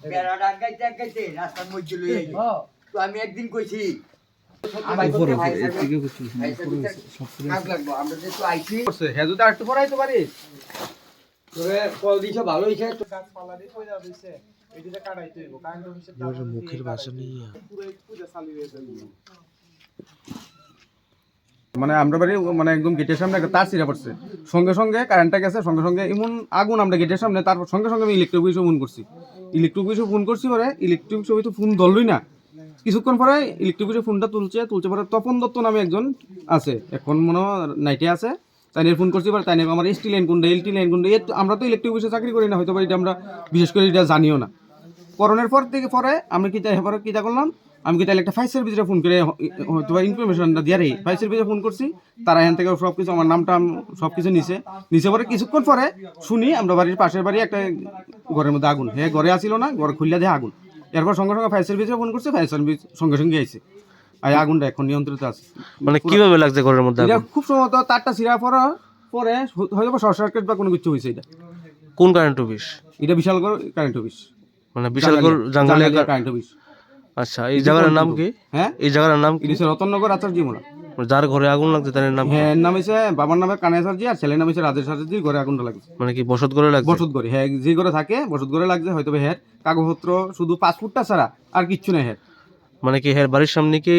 বেড়াটা আগাইতে আগাইতে রাস্তার মধ্যে লই আইলি। তো আমি একদিন কইছি মুখের ভাষা নেই পুরো পূজা চালু হয়ে যাবে মানে আমরা বাড়ি মানে একদম গেটের সামনে একটা তার ছিঁড়া পড়ছে। সঙ্গে সঙ্গে কারেন্টটা গেছে, সঙ্গে সঙ্গে এমন আগুন আমরা গেটের সামনে, তারপর সঙ্গে সঙ্গে আমি ইলেকট্রিক অফিসে ফোন করছি। ইলেকট্রিক অফিসে ফোন করছি পরে ইলেকট্রিক অফিসে তো ফোন ধরলই না। কিছুক্ষণ পরে ইলেকট্রিক অফিসে ফোনটা তুলছে তুলছে পরে তপন দত্ত নামে একজন আছে, এখন মনে নাইটে আছে। তাই নিয়ে ফোন করছি পরে তাই আমার এসটি লাইন কোনটা এলটি লাইন কোনটা আমরা তো ইলেকট্রিক অফিসে চাকরি করি না হয়তো বা এটা আমরা, বিশেষ করে এটা জানিও না। করোনার পর থেকে পরে আমি কি পরে কিটা করলাম? আমি কি তাহলে একটা ফাইভ সার্ভিসে ফোন করে হয়তো বা ইনফরমেশনটা দিয়ে রেই ফাইভ সার্ভিসে ফোন করছি তারা এখান থেকে সব কিছু আমার নামটা সব কিছু নিছে। নিচে পরে কিছুক্ষণ পরে শুনি আমরা বাড়ির পাশের বাড়ি একটা ঘরের মধ্যে আগুন। হ্যাঁ ঘরে আসিল না ঘর খুললে দিয়ে আগুন। এরপর সঙ্গে সঙ্গে ফায়ার সার্ভিসে ফোন করছে ফায়ার সার্ভিস সঙ্গে সঙ্গে আইছে। আর আগুনটা এখন নিয়ন্ত্রিত আছে। মানে কীভাবে লাগছে ঘরের মধ্যে খুব সম্ভবত তারটা সিরা পরে পরে হয়তো শর্ট সার্কিট বা কোনো কিছু হয়েছে এটা। কোন কারেন্ট অফিস এটা বিশাল কারেন্ট অফিস মানে বিশালগড় জাঙ্গালিয়া কারেন্ট অফিস। আচ্ছা এই জায়গার নাম কি? হ্যাঁ? এই জায়গার নাম কি? এটা রতননগর আচার্য মোড়া। যার ঘরে আগুন লাগছে তার নাম? হ্যাঁ নাম হচ্ছে বাবার নামে কানাই সার্জি আর ছেলের নাম রাজেশ সার্জি ঘরে আগুনটা লাগছে। মানে কি বসত ঘরে লাগছে? বসত ঘরে হ্যাঁ যে ঘরে থাকে বসত ঘরে লাগছে হয়তো হ্যাঁ কাগজপত্র শুধু পাসপোর্টটা ছাড়া আর কিচ্ছু নেই হ্যাঁ মানে কি হের বাড়ির সামনে কি